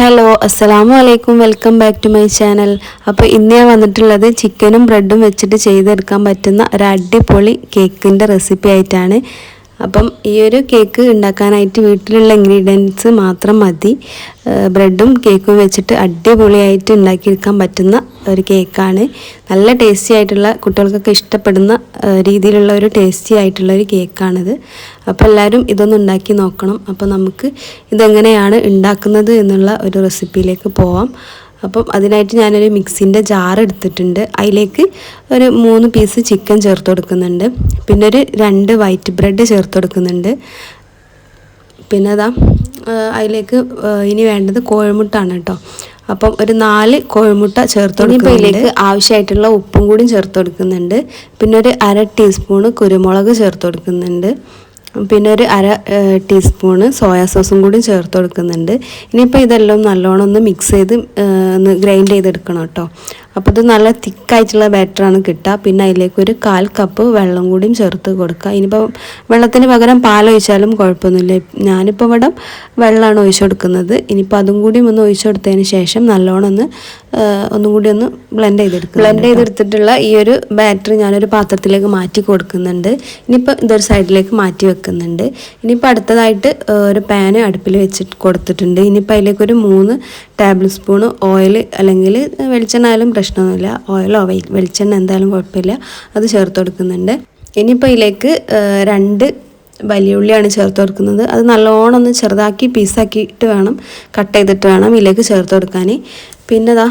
Hello അസ്സലാമു അലൈക്കും welcome back to my channel. അപ്പോൾ ഇന്ന് ഞാൻ വന്നിട്ടുള്ളത് ചിക്കനും ബ്രെഡും വെച്ചിട്ട് ചെയ്തെടുക്കാൻ പറ്റുന്ന ഒരു അടിപൊളി കേക്കിന്റെ റെസിപ്പി ആയിട്ടാണ്. അപ്പം ഈ ഒരു കേക്ക് ഉണ്ടാക്കാനായിട്ട് വീട്ടിലുള്ള ഇൻഗ്രീഡിയൻസ് മാത്രം മതി. ബ്രെഡും കേക്കും വെച്ചിട്ട് അടിപൊളിയായിട്ട് ഉണ്ടാക്കിയെടുക്കാൻ പറ്റുന്ന ഒരു കേക്കാണ്. നല്ല ടേസ്റ്റി ആയിട്ടുള്ള കുട്ടികൾക്കൊക്കെ ഇഷ്ടപ്പെടുന്ന രീതിയിലുള്ള ഒരു ടേസ്റ്റി ആയിട്ടുള്ള ഒരു കേക്കാണിത്. അപ്പോൾ എല്ലാവരും ഇതൊന്ന് ഉണ്ടാക്കി നോക്കണം. അപ്പോൾ നമുക്ക് ഇതെങ്ങനെയാണ് ഉണ്ടാക്കുന്നത് എന്നുള്ള ഒരു റെസിപ്പിയിലേക്ക് പോവാം. അപ്പം അതിനായിട്ട് ഞാനൊരു മിക്സിന്റെ ജാർ എടുത്തിട്ടുണ്ട്. അതിലേക്ക് ഒരു മൂന്ന് പീസ് ചിക്കൻ ചേർത്ത് കൊടുക്കുന്നുണ്ട്. പിന്നെ ഒരു രണ്ട് വൈറ്റ് ബ്രെഡ് ചേർത്ത് കൊടുക്കുന്നുണ്ട്. പിന്നെ അതാ അതിലേക്ക് ഇനി വേണ്ടത് കോഴിമുട്ടാണ് കേട്ടോ. അപ്പം ഒരു നാല് കോഴിമുട്ട ചേർത്ത് കൊടുക്കുന്നുണ്ട്. ആവശ്യമായിട്ടുള്ള ഉപ്പും കൂടി ചേർത്ത് കൊടുക്കുന്നുണ്ട്. പിന്നെ ഒരു അര ടീസ്പൂണ് കുരുമുളക് ചേർത്ത് കൊടുക്കുന്നുണ്ട്. പിന്നെ ഒരു അര ടീസ്പൂണ് സോയാ സോസും കൂടി ചേർത്ത് കൊടുക്കുന്നുണ്ട് ഇനിയിപ്പോൾ ഇതെല്ലാം നല്ലോണം ഒന്ന് മിക്സ് ചെയ്ത് ഒന്ന് ഗ്രൈൻഡ് ചെയ്തെടുക്കണം കേട്ടോ. അപ്പോൾ ഇത് നല്ല തിക്കായിട്ടുള്ള ബാറ്ററാണ് കിട്ടുക. പിന്നെ അതിലേക്ക് ഒരു കാൽ കപ്പ് വെള്ളം കൂടിയും ചേർത്ത് കൊടുക്കുക. ഇനിയിപ്പോൾ വെള്ളത്തിന് പകരം പാലൊഴിച്ചാലും കുഴപ്പമൊന്നുമില്ല. ഞാനിപ്പോൾ ഇവിടെ വെള്ളമാണ് ഒഴിച്ചു കൊടുക്കുന്നത്. ഇനിയിപ്പോൾ അതും കൂടിയും ഒന്ന് ഒഴിച്ചു കൊടുത്തതിന് ശേഷം നല്ലോണം ഒന്ന് ഒന്നും കൂടി ഒന്ന് ബ്ലെൻഡ് ചെയ്തെടുക്കുക. ബ്ലെൻഡ് ചെയ്തെടുത്തിട്ടുള്ള ഈ ഒരു ബാറ്ററി ഞാനൊരു പാത്രത്തിലേക്ക് മാറ്റി കൊടുക്കുന്നുണ്ട്. ഇനിയിപ്പോൾ ഇതൊരു സൈഡിലേക്ക് മാറ്റി വെക്കുന്നുണ്ട്. ഇനിയിപ്പോൾ അടുത്തതായിട്ട് ഒരു പാന് അടുപ്പിൽ വെച്ച് കൊടുത്തിട്ടുണ്ട്. ഇനിയിപ്പോൾ അതിലേക്ക് ഒരു മൂന്ന് ടേബിൾ സ്പൂൺ ഓയിൽ അല്ലെങ്കിൽ വെളിച്ചെണ്ണ ആയാലും പ്രശ്നമൊന്നുമില്ല. ഓയിലോ വെളിച്ചെണ്ണ എന്തായാലും കുഴപ്പമില്ല. അത് ചേർത്ത് കൊടുക്കുന്നുണ്ട്. ഇനിയിപ്പോൾ ഇതിലേക്ക് രണ്ട് വലിയ ഉള്ളിയാണ് ചേർത്ത് കൊടുക്കുന്നത്. അത് നല്ലോണം ഒന്ന് ചെറുതാക്കി പീസാക്കിയിട്ട് വേണം കട്ട് ചെയ്തിട്ട് വേണം ഇതിലേക്ക് ചേർത്ത് കൊടുക്കാൻ പിന്നെ ഇതാ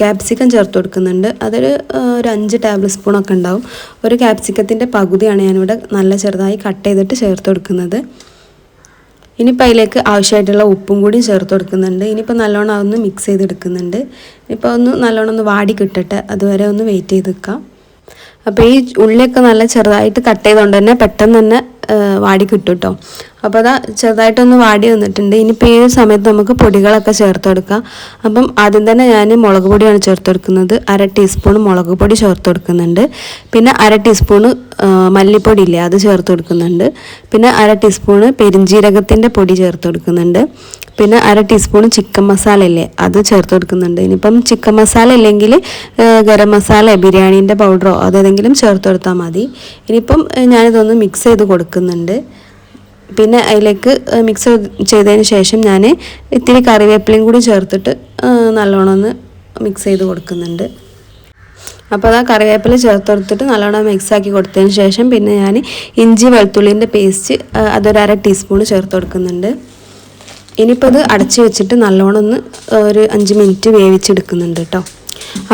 ക്യാപ്സിക്കം ചേർത്ത് കൊടുക്കുന്നുണ്ട്. അതൊരു ഒരു അഞ്ച് ടേബിൾ സ്പൂണൊക്കെ ഉണ്ടാവും. ഒരു ക്യാപ്സിക്കത്തിന്റെ പകുതിയാണ് ഞാനിവിടെ നല്ല ചെറുതായി കട്ട് ചെയ്തിട്ട് ചേർത്ത് കൊടുക്കുന്നത്. ഇനിയിപ്പോൾ അതിലേക്ക് ആവശ്യമായിട്ടുള്ള ഉപ്പും കൂടി ചേർത്ത് കൊടുക്കുന്നുണ്ട്. ഇനിയിപ്പോൾ നല്ലോണം അതൊന്ന് മിക്സ് ചെയ്തെടുക്കുന്നുണ്ട്. ഇപ്പോൾ ഒന്ന് നല്ലോണം ഒന്ന് വാടി കിട്ടട്ടെ. അതുവരെ ഒന്ന് വെയിറ്റ് ചെയ്ത് വെക്കാം അപ്പോൾ ഈ ഉള്ളിയൊക്കെ നല്ല ചെറുതായിട്ട് കട്ട് ചെയ്തുകൊണ്ട് തന്നെ പെട്ടെന്ന് തന്നെ വാടി കിട്ടും കേട്ടോ അപ്പോൾ അതാ ചെറുതായിട്ടൊന്ന് വാടി വന്നിട്ടുണ്ട്. ഇനിയിപ്പോൾ ഈ സമയത്ത് നമുക്ക് പൊടികളൊക്കെ ചേർത്ത് കൊടുക്കാം അപ്പം ആദ്യം തന്നെ ഞാൻ മുളക് പൊടിയാണ് ചേർത്ത് കൊടുക്കുന്നത് അര ടീസ്പൂൺ മുളക് പൊടി ചേർത്ത് കൊടുക്കുന്നുണ്ട് പിന്നെ അര ടീസ്പൂണ് ആ, മല്ലിപ്പൊടി ഇല്ലേ അത് ചേർത്ത് കൊടുക്കുന്നുണ്ട് പിന്നെ അര ടീസ്പൂണ് പെരിഞ്ജീരകത്തിന്റെ പൊടി ചേർത്ത് കൊടുക്കുന്നുണ്ട് പിന്നെ അര ടീസ്പൂൺ ചിക്കൻ മസാല അല്ലേ അത് ചേർത്ത് കൊടുക്കുന്നുണ്ട്. ഇനിയിപ്പം ചിക്കൻ മസാല അല്ലെങ്കിൽ ഗരം മസാല ബിരിയാണീന്റെ പൗഡറോ അതേതെങ്കിലും ചേർത്ത് കൊടുത്താൽ മതി. ഇനിയിപ്പം ഞാനിതൊന്ന് മിക്സ് ചെയ്ത് കൊടുക്കുന്നുണ്ട്. പിന്നെ അതിലേക്ക് മിക്സ് ചെയ്തതിന് ശേഷം ഞാൻ ഇത്തിരി കറിവേപ്പിലയും കൂടി ചേർത്തിട്ട് നല്ലോണം ഒന്ന് മിക്സ് ചെയ്ത് കൊടുക്കുന്നുണ്ട്. അപ്പോൾ അത് കറിവേപ്പില ചേർത്ത് കൊടുത്തിട്ട് നല്ലോണം മിക്സ് ആക്കി കൊടുത്തതിന് ശേഷം പിന്നെ ഞാൻ ഇഞ്ചി വെളുത്തുള്ളിന്റെ പേസ്റ്റ് അതൊരു അര ടീസ്പൂൺ ചേർത്ത് കൊടുക്കുന്നുണ്ട്. ഇനിയിപ്പോൾ ഇത് അടച്ച് വെച്ചിട്ട് നല്ലോണം ഒന്ന് ഒരു അഞ്ച് മിനിറ്റ് വേവിച്ചെടുക്കുന്നുണ്ട് കേട്ടോ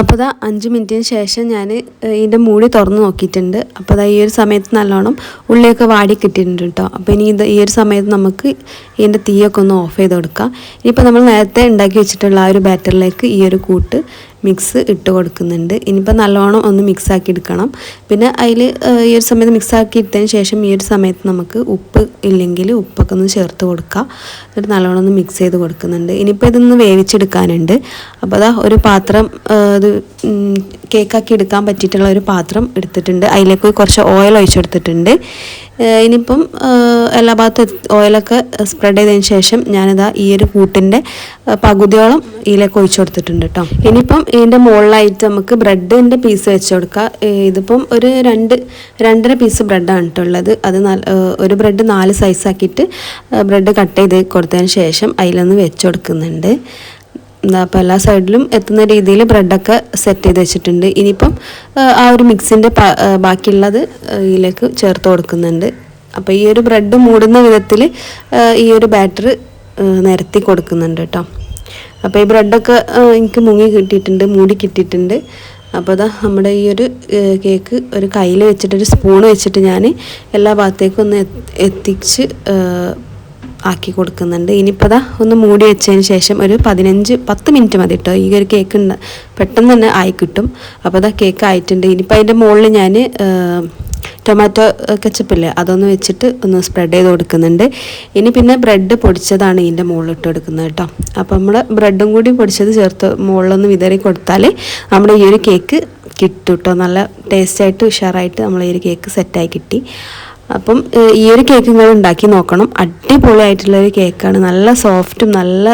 അപ്പോൾ ഇതാ അഞ്ച് മിനിറ്റിന് ശേഷം ഞാൻ ഇതിന്റെ മൂടി തുറന്ന് നോക്കിയിട്ടുണ്ട്. അപ്പോൾ അതാ ഈ ഒരു സമയത്ത് നല്ലോണം ഉള്ളിയൊക്കെ വാടി കിട്ടിയിട്ടുണ്ട് കേട്ടോ അപ്പോൾ ഇനി ഇത് ഈ ഒരു സമയത്ത് നമുക്ക് ഇതിന്റെ തീയൊക്കെ ഒന്ന് ഓഫ് ചെയ്ത് കൊടുക്കാം. ഇനിയിപ്പോൾ നമ്മൾ നേരത്തെ ഉണ്ടാക്കി വെച്ചിട്ടുള്ള ആ ഒരു ബാറ്ററിലേക്ക് ഈ ഒരു കൂട്ട് മിക്സ് ഇട്ട് കൊടുക്കുന്നുണ്ട്. ഇനിയിപ്പോൾ നല്ലോണം ഒന്ന് മിക്സ് ആക്കി എടുക്കണം. പിന്നെ അതിൽ ഈ ഒരു സമയത്ത് മിക്സ് ആക്കി ഇട്ടതിന് ശേഷം ഈ ഒരു സമയത്ത് നമുക്ക് ഉപ്പ് ഇല്ലെങ്കിൽ ഉപ്പൊക്കെ ഒന്ന് ചേർത്ത് കൊടുക്കാം. എന്നിട്ട് നല്ലോണം ഒന്ന് മിക്സ് ചെയ്ത് കൊടുക്കുന്നുണ്ട്. ഇനിയിപ്പോൾ ഇതൊന്ന് വേവിച്ചെടുക്കാനുണ്ട്. അപ്പോൾ അതാ ഒരു പാത്രം ഇത് കേക്കാക്കി എടുക്കാൻ പറ്റിയിട്ടുള്ള ഒരു പാത്രം എടുത്തിട്ടുണ്ട്. അതിലേക്ക് കുറച്ച് ഓയിൽ ഒഴിച്ചെടുത്തിട്ടുണ്ട് ഇനിയിപ്പം എല്ലാ ഭാഗത്തും ഓയിലൊക്കെ സ്പ്രെഡ് ചെയ്തതിന് ശേഷം ഞാനിതാ ഈ ഒരു കൂട്ടിന്റെ പകുതിയോളം ഇതിലേക്ക് ഒഴിച്ചു കൊടുത്തിട്ടുണ്ട് കേട്ടോ. ഇനിയിപ്പം ഇതിന്റെ മുകളിലായിട്ട് നമുക്ക് ബ്രെഡിന്റെ പീസ് വെച്ച് കൊടുക്കാം. ഇതിപ്പം ഒരു രണ്ട് രണ്ടര പീസ് ബ്രെഡാണ് കേട്ടോ ഉള്ളത്. അത് ഒരു ബ്രെഡ് നാല് സൈസാക്കിയിട്ട് ബ്രെഡ് കട്ട് ചെയ്ത് കൊടുത്തതിന് ശേഷം അതിലൊന്ന് വെച്ച് കൊടുക്കുന്നുണ്ട്. എന്താ അപ്പോൾ എല്ലാ സൈഡിലും എത്തുന്ന രീതിയിൽ ബ്രെഡൊക്കെ സെറ്റ് ചെയ്ത് വെച്ചിട്ടുണ്ട്. ഇനിയിപ്പം ആ, ഒരു മിക്സിന്റെ ബാക്കിയുള്ളത് ഇതിലേക്ക് ചേർത്ത് കൊടുക്കുന്നുണ്ട്. അപ്പോൾ ഈ ഒരു ബ്രെഡ് മൂടുന്ന വിധത്തിൽ ഈ ഒരു ബാറ്റർ നിരത്തി കൊടുക്കുന്നുണ്ട് കേട്ടോ. അപ്പോൾ ഈ ബ്രെഡൊക്കെ എനിക്ക് മുങ്ങി കിട്ടിയിട്ടുണ്ട് മൂടി കിട്ടിയിട്ടുണ്ട്. അപ്പോൾ അതാ നമ്മുടെ ഈ ഒരു കേക്ക് ഒരു കയ്യിൽ വെച്ചിട്ട് ഒരു സ്പൂൺ വെച്ചിട്ട് ഞാൻ എല്ലാ ഭാഗത്തേക്കും ഒന്ന് എത്തിച്ച് ആക്കി കൊടുക്കുന്നുണ്ട്. ഇനിയിപ്പോൾ അതാ ഒന്ന് മൂടി വെച്ചതിന് ശേഷം ഒരു പതിനഞ്ച് പത്ത് മിനിറ്റ് മതി കേട്ടോ ഈ ഒരു കേക്ക് പെട്ടെന്ന് തന്നെ ആയി കിട്ടും. അപ്പോൾ അതാ കേക്ക് ആയിട്ടുണ്ട്. ഇനിയിപ്പോൾ അതിന്റെ മുകളിൽ ഞാൻ ടൊമാറ്റോ കെച്ചപ്പില്ലേ അതൊന്ന് വെച്ചിട്ട് ഒന്ന് സ്പ്രെഡ് ചെയ്ത് കൊടുക്കുന്നുണ്ട്. ഇനി പിന്നെ ബ്രെഡ് പൊടിച്ചതാണ് ഇതിന്റെ മുകളിൽ ഇട്ട് കൊടുക്കുന്നത് കേട്ടോ അപ്പോൾ നമ്മൾ ബ്രെഡും കൂടി പൊടിച്ചത് ചേർത്ത് മുകളിലൊന്ന് വിതറി കൊടുത്താൽ നമ്മുടെ ഈ ഒരു കേക്ക് കിട്ടും കേട്ടോ നല്ല ടേസ്റ്റായിട്ട് ഉഷാറായിട്ട് നമ്മൾ ഈ ഒരു കേക്ക് സെറ്റായി കിട്ടി. അപ്പം ഈ ഒരു കേക്ക് നിങ്ങൾ ഉണ്ടാക്കി നോക്കണം. അടിപൊളിയായിട്ടുള്ള ഒരു കേക്കാണ്. നല്ല സോഫ്റ്റും നല്ല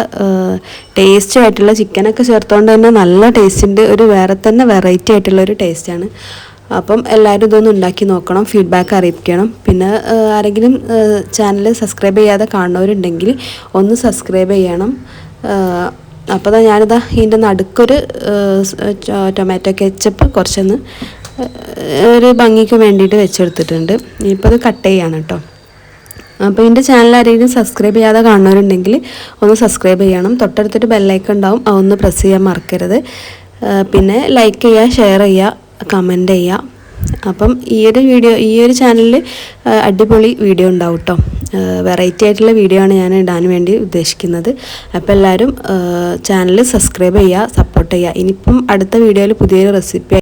ടേസ്റ്റും ആയിട്ടുള്ള ചിക്കനൊക്കെ ചേർത്തുകൊണ്ട് തന്നെ നല്ല ടേസ്റ്റിന്റെ ഒരു വേറെ തന്നെ വെറൈറ്റി ആയിട്ടുള്ള ഒരു ടേസ്റ്റാണ് അപ്പം എല്ലാവരും ഇതൊന്ന് ഉണ്ടാക്കി നോക്കണം ഫീഡ്ബാക്ക് അറിയിക്കണം പിന്നെ ആരെങ്കിലും ചാനൽ സബ്സ്ക്രൈബ് ചെയ്യാതെ കാണുന്നവരുണ്ടെങ്കിൽ ഒന്ന് സബ്സ്ക്രൈബ് ചെയ്യണം. അപ്പോൾ ഞാനിതാ ഇതിന്റെ നടുക്കൊരു ടൊമാറ്റോ കെച്ചപ്പ് കുറച്ചൊന്ന് ഒരു ഭംഗിക്ക് വേണ്ടിയിട്ട് വെച്ചെടുത്തിട്ടുണ്ട്. ഇപ്പോൾ അത് കട്ട് ചെയ്യാണ് കേട്ടോ അപ്പോൾ എന്റെ ചാനൽ ആരെങ്കിലും സബ്സ്ക്രൈബ് ചെയ്യാതെ കാണുന്നവരുണ്ടെങ്കിൽ ഒന്ന് സബ്സ്ക്രൈബ് ചെയ്യണം. തൊട്ടടുത്തൊരു ബെല്ലൈക്കൺ ഉണ്ടാവും. അതൊന്ന് പ്രസ് ചെയ്യാൻ മറക്കരുത്. പിന്നെ ലൈക്ക് ചെയ്യുക ഷെയർ ചെയ്യുക കമന്റ് ചെയ്യുക അപ്പം ഈ ഒരു വീഡിയോ ഈ ഒരു ചാനലിൽ അടിപൊളി വീഡിയോ ഉണ്ടാവും കേട്ടോ വെറൈറ്റി ആയിട്ടുള്ള വീഡിയോ ആണ് ഞാൻ ഇടാൻ വേണ്ടി ഉദ്ദേശിക്കുന്നത്. അപ്പോൾ എല്ലാവരും ചാനൽ സബ്സ്ക്രൈബ് ചെയ്യുക സപ്പോർട്ട് ചെയ്യുക ഇനിയിപ്പം അടുത്ത വീഡിയോയിൽ പുതിയൊരു റെസിപ്പി